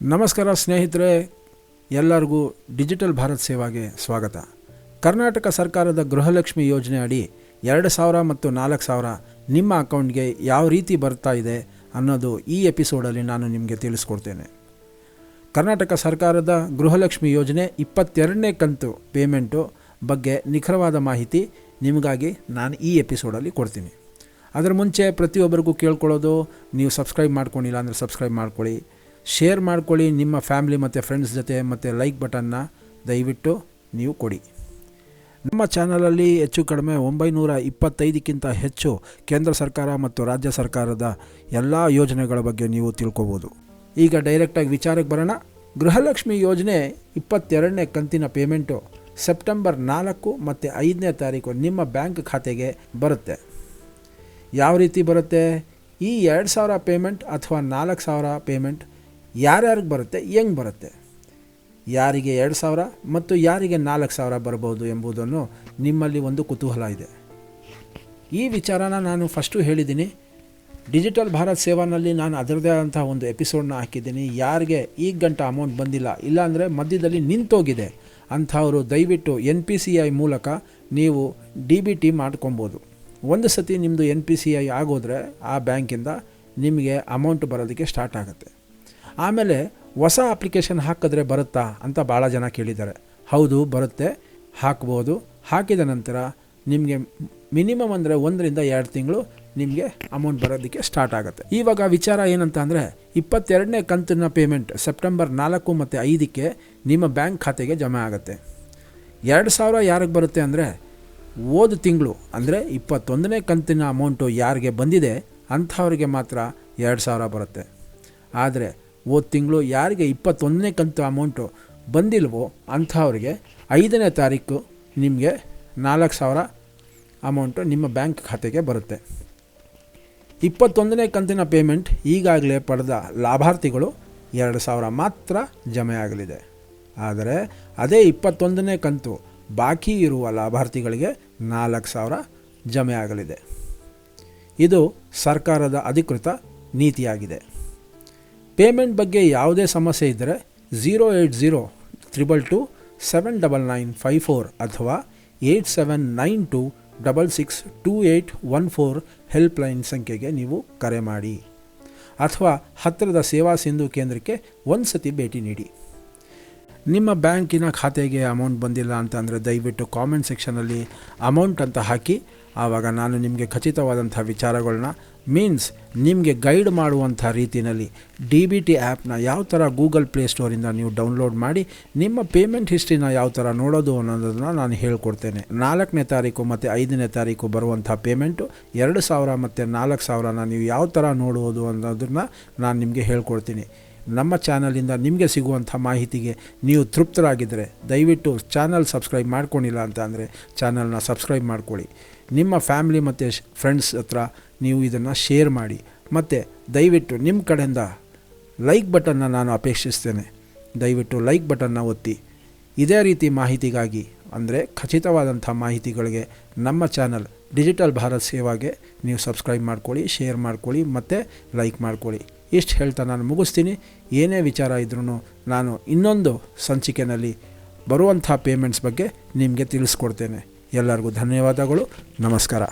ನಮಸ್ಕಾರ ಸ್ನೇಹಿತರೆ, ಎಲ್ಲರಿಗೂ ಡಿಜಿಟಲ್ ಭಾರತ್ ಸೇವಾಗೆ ಸ್ವಾಗತ. ಕರ್ನಾಟಕ ಸರ್ಕಾರದ ಗೃಹಲಕ್ಷ್ಮಿ ಯೋಜನೆ ಅಡಿ ಎರಡು ಸಾವಿರ ಮತ್ತು ನಾಲ್ಕು ಸಾವಿರ ನಿಮ್ಮ ಅಕೌಂಟ್ಗೆ ಯಾವ ರೀತಿ ಬರ್ತಾ ಇದೆ ಅನ್ನೋದು ಈ ಎಪಿಸೋಡಲ್ಲಿ ನಾನು ನಿಮಗೆ ತಿಳಿಸ್ಕೊಡ್ತೇನೆ. ಕರ್ನಾಟಕ ಸರ್ಕಾರದ ಗೃಹಲಕ್ಷ್ಮಿ ಯೋಜನೆ ಇಪ್ಪತ್ತೆರಡನೇ ಕಂತು ಪೇಮೆಂಟು ಬಗ್ಗೆ ನಿಖರವಾದ ಮಾಹಿತಿ ನಿಮಗಾಗಿ ನಾನು ಈ ಎಪಿಸೋಡಲ್ಲಿ ಕೊಡ್ತೀನಿ. ಅದರ ಮುಂಚೆ ಪ್ರತಿಯೊಬ್ಬರಿಗೂ ಕೇಳ್ಕೊಳ್ಳೋದು, ನೀವು ಸಬ್ಸ್ಕ್ರೈಬ್ ಮಾಡ್ಕೊಂಡಿಲ್ಲ ಅಂದರೆ ಸಬ್ಸ್ಕ್ರೈಬ್ ಮಾಡ್ಕೊಳ್ಳಿ. ಶೇರ್ ಮಾಡ್ಕೊಳ್ಳಿ ನಿಮ್ಮ ಫ್ಯಾಮ್ಲಿ ಮತ್ತು ಫ್ರೆಂಡ್ಸ್ ಜೊತೆ ಮತ್ತು ಲೈಕ್ ಬಟನ್ನ ದಯವಿಟ್ಟು ನೀವು ಕೊಡಿ. ನಮ್ಮ ಚಾನಲಲ್ಲಿ ಹೆಚ್ಚು ಕಡಿಮೆ ಒಂಬೈನೂರ ಇಪ್ಪತ್ತೈದಕ್ಕಿಂತ ಹೆಚ್ಚು ಕೇಂದ್ರ ಸರ್ಕಾರ ಮತ್ತು ರಾಜ್ಯ ಸರ್ಕಾರದ ಎಲ್ಲ ಯೋಜನೆಗಳ ಬಗ್ಗೆ ನೀವು ತಿಳ್ಕೊಬೋದು. ಈಗ ಡೈರೆಕ್ಟಾಗಿ ವಿಚಾರಕ್ಕೆ ಬರೋಣ. ಗೃಹಲಕ್ಷ್ಮಿ ಯೋಜನೆ ಇಪ್ಪತ್ತೆರಡನೇ ಕಂತಿನ ಪೇಮೆಂಟು ಸೆಪ್ಟೆಂಬರ್ ನಾಲ್ಕು ಮತ್ತು ಐದನೇ ತಾರೀಕು ನಿಮ್ಮ ಬ್ಯಾಂಕ್ ಖಾತೆಗೆ ಬರುತ್ತೆ. ಯಾವ ರೀತಿ ಬರುತ್ತೆ? ಈ ಎರಡು ಸಾವಿರ ಪೇಮೆಂಟ್ ಅಥವಾ ನಾಲ್ಕು ಸಾವಿರ ಪೇಮೆಂಟ್ ಯಾರ್ಯಾರಿಗೆ ಬರುತ್ತೆ, ಹೆಂಗೆ ಬರುತ್ತೆ? ಯಾರಿಗೆ ಎರಡು ಸಾವಿರ ಮತ್ತು ಯಾರಿಗೆ ನಾಲ್ಕು ಸಾವಿರ ಬರ್ಬೋದು ಎಂಬುದನ್ನು ನಿಮ್ಮಲ್ಲಿ ಒಂದು ಕುತೂಹಲ ಇದೆ. ಈ ವಿಚಾರನ ನಾನು ಫಸ್ಟು ಹೇಳಿದ್ದೀನಿ. ಡಿಜಿಟಲ್ ಭಾರತ್ ಸೇವಾನಲ್ಲಿ ನಾನು ಅದರದೇ ಆದಂತಹ ಒಂದು ಎಪಿಸೋಡ್ನ ಹಾಕಿದ್ದೀನಿ. ಯಾರಿಗೆ ಈಗ ಗಂಟ ಅಮೌಂಟ್ ಬಂದಿಲ್ಲ ಇಲ್ಲಾಂದರೆ ಮಧ್ಯದಲ್ಲಿ ನಿಂತೋಗಿದೆ ಅಂಥವರು ದಯವಿಟ್ಟು ಎನ್ ಪಿ ಸಿ ಐ ಮೂಲಕ ನೀವು ಡಿ ಬಿ ಟಿ ಮಾಡ್ಕೊಬೋದು. ಒಂದು ಸತಿ ನಿಮ್ಮದು ಎನ್ ಪಿ ಸಿ ಐ ಆಗೋದ್ರೆ ಆ ಬ್ಯಾಂಕಿಂದ ನಿಮಗೆ ಅಮೌಂಟ್ ಬರೋದಕ್ಕೆ ಸ್ಟಾರ್ಟ್ ಆಗುತ್ತೆ. ಆಮೇಲೆ ಹೊಸ ಅಪ್ಲಿಕೇಶನ್ ಹಾಕಿದ್ರೆ ಬರುತ್ತಾ ಅಂತ ಭಾಳ ಜನ ಕೇಳಿದ್ದಾರೆ. ಹೌದು, ಬರುತ್ತೆ. ಹಾಕ್ಬೋದು. ಹಾಕಿದ ನಂತರ ನಿಮಗೆ ಮಿನಿಮಮ್ ಅಂದರೆ ಒಂದರಿಂದ ಎರಡು ತಿಂಗಳು ನಿಮಗೆ ಅಮೌಂಟ್ ಬರೋದಕ್ಕೆ ಸ್ಟಾರ್ಟ್ ಆಗುತ್ತೆ. ಇವಾಗ ವಿಚಾರ ಏನಂತ ಅಂದರೆ ಇಪ್ಪತ್ತೆರಡನೇ ಕಂತಿನ ಪೇಮೆಂಟ್ ಸೆಪ್ಟೆಂಬರ್ ನಾಲ್ಕು ಮತ್ತು ಐದಕ್ಕೆ ನಿಮ್ಮ ಬ್ಯಾಂಕ್ ಖಾತೆಗೆ ಜಮಾ ಆಗುತ್ತೆ. ಎರಡು ಸಾವಿರ ಯಾರಿಗೆ ಬರುತ್ತೆ ಅಂದರೆ ಓದು ತಿಂಗಳು ಅಂದರೆ ಇಪ್ಪತ್ತೊಂದನೇ ಕಂತಿನ ಅಮೌಂಟು ಯಾರಿಗೆ ಬಂದಿದೆ ಅಂಥವ್ರಿಗೆ ಮಾತ್ರ ಎರಡು ಸಾವಿರ ಬರುತ್ತೆ. ಆದರೆ ಹೋದ ತಿಂಗಳು ಯಾರಿಗೆ ಇಪ್ಪತ್ತೊಂದನೇ ಕಂತು ಅಮೌಂಟು ಬಂದಿಲ್ವೋ ಅಂಥವ್ರಿಗೆ ಐದನೇ ತಾರೀಕು ನಿಮಗೆ ನಾಲ್ಕು ಸಾವಿರ ಅಮೌಂಟು ನಿಮ್ಮ ಬ್ಯಾಂಕ್ ಖಾತೆಗೆ ಬರುತ್ತೆ. ಇಪ್ಪತ್ತೊಂದನೇ ಕಂತಿನ ಪೇಮೆಂಟ್ ಈಗಾಗಲೇ ಪಡೆದ ಲಾಭಾರ್ಥಿಗಳು ಎರಡು ಸಾವಿರ ಮಾತ್ರ ಜಮೆ ಆಗಲಿದೆ. ಆದರೆ ಅದೇ ಇಪ್ಪತ್ತೊಂದನೇ ಕಂತು ಬಾಕಿ ಇರುವ ಲಾಭಾರ್ಥಿಗಳಿಗೆ ನಾಲ್ಕು ಸಾವಿರ ಜಮೆ ಆಗಲಿದೆ. ಇದು ಸರ್ಕಾರದ ಅಧಿಕೃತ ನೀತಿಯಾಗಿದೆ. ಪೇಮೆಂಟ್ ಬಗ್ಗೆ ಯಾವುದೇ ಸಮಸ್ಯೆ ಇದ್ದರೆ zero eight zero triple two seven double nine five four ಅಥವಾ eight seven nine two double six two eight one four helpline ಸಂಖ್ಯೆಗೆ ನೀವು ಕರೆ ಮಾಡಿ. ಅಥವಾ ಹತ್ತಿರದ ಸೇವಾ ಸಿಂಧು ಕೇಂದ್ರಕ್ಕೆ ಒಂದು ಸತಿ ಭೇಟಿ ನೀಡಿ. ನಿಮ್ಮ ಬ್ಯಾಂಕಿನ ಖಾತೆಗೆ ಅಮೌಂಟ್ ಬಂದಿಲ್ಲ ಅಂತಂದರೆ ದಯವಿಟ್ಟು ಕಾಮೆಂಟ್ ಸೆಕ್ಷನಲ್ಲಿ ಅಮೌಂಟ್ ಅಂತ ಹಾಕಿ. ಆವಾಗ ನಾನು ನಿಮಗೆ ಖಚಿತವಾದಂಥ ವಿಚಾರಗಳನ್ನ ಮೀನ್ಸ್ ನಿಮಗೆ ಗೈಡ್ ಮಾಡುವಂಥ ರೀತಿಯಲ್ಲಿ ಡಿ ಬಿ ಟಿ ಆ್ಯಪ್ನ ಯಾವ ಥರ ಗೂಗಲ್ ಪ್ಲೇಸ್ಟೋರಿಂದ ನೀವು ಡೌನ್ಲೋಡ್ ಮಾಡಿ, ನಿಮ್ಮ ಪೇಮೆಂಟ್ ಹಿಸ್ಟ್ರಿನ ಯಾವ ಥರ ನೋಡೋದು ಅನ್ನೋದನ್ನು ನಾನು ಹೇಳ್ಕೊಡ್ತೇನೆ. ನಾಲ್ಕನೇ ತಾರೀಕು ಮತ್ತು ಐದನೇ ತಾರೀಕು ಬರುವಂಥ ಪೇಮೆಂಟು ಎರಡು ಸಾವಿರ ಮತ್ತು ನಾಲ್ಕು ಸಾವಿರನ ನೀವು ಯಾವ ಥರ ನೋಡುವುದು ಅನ್ನೋದನ್ನು ನಾನು ನಿಮಗೆ ಹೇಳ್ಕೊಡ್ತೀನಿ. ನಮ್ಮ ಚಾನಲಿಂದ ನಿಮಗೆ ಸಿಗುವಂಥ ಮಾಹಿತಿಗೆ ನೀವು ತೃಪ್ತರಾಗಿದ್ದರೆ ದಯವಿಟ್ಟು ಚಾನಲ್ ಸಬ್ಸ್ಕ್ರೈಬ್ ಮಾಡ್ಕೊಂಡಿಲ್ಲ ಅಂತ ಅಂದರೆ ಚಾನಲ್ನ ಸಬ್ಸ್ಕ್ರೈಬ್ ಮಾಡ್ಕೊಳ್ಳಿ. ನಿಮ್ಮ ಫ್ಯಾಮಿಲಿ ಮತ್ತು ಫ್ರೆಂಡ್ಸ್ ಹತ್ರ ನೀವು ಇದನ್ನು ಶೇರ್ ಮಾಡಿ ಮತ್ತು ದಯವಿಟ್ಟು ನಿಮ್ಮ ಕಡೆಯಿಂದ ಲೈಕ್ ಬಟನ್ನ ನಾನು ಅಪೇಕ್ಷಿಸ್ತೇನೆ. ದಯವಿಟ್ಟು ಲೈಕ್ ಬಟನ್ನ ಒತ್ತಿ. ಇದೇ ರೀತಿ ಮಾಹಿತಿಗಾಗಿ ಅಂದರೆ ಖಚಿತವಾದಂಥ ಮಾಹಿತಿಗಳಿಗೆ ನಮ್ಮ ಚಾನಲ್ ಡಿಜಿಟಲ್ ಭಾರತ್ ಸೇವಾಗೆ ನೀವು ಸಬ್ಸ್ಕ್ರೈಬ್ ಮಾಡ್ಕೊಳ್ಳಿ, ಶೇರ್ ಮಾಡ್ಕೊಳ್ಳಿ ಮತ್ತು ಲೈಕ್ ಮಾಡ್ಕೊಳ್ಳಿ. ಇಷ್ಟು ಹೇಳ್ತಾ ನಾನು ಮುಗಿಸ್ತೀನಿ. ಏನೇ ವಿಚಾರ ಇದ್ರೂ ನಾನು ಇನ್ನೊಂದು ಸಂಚಿಕೆಯಲ್ಲಿ ಬರುವಂಥ ಪೇಮೆಂಟ್ಸ್ ಬಗ್ಗೆ ನಿಮಗೆ ತಿಳಿಸ್ಕೊಡ್ತೇನೆ. ಎಲ್ಲರಿಗೂ ಧನ್ಯವಾದಗಳು. ನಮಸ್ಕಾರ.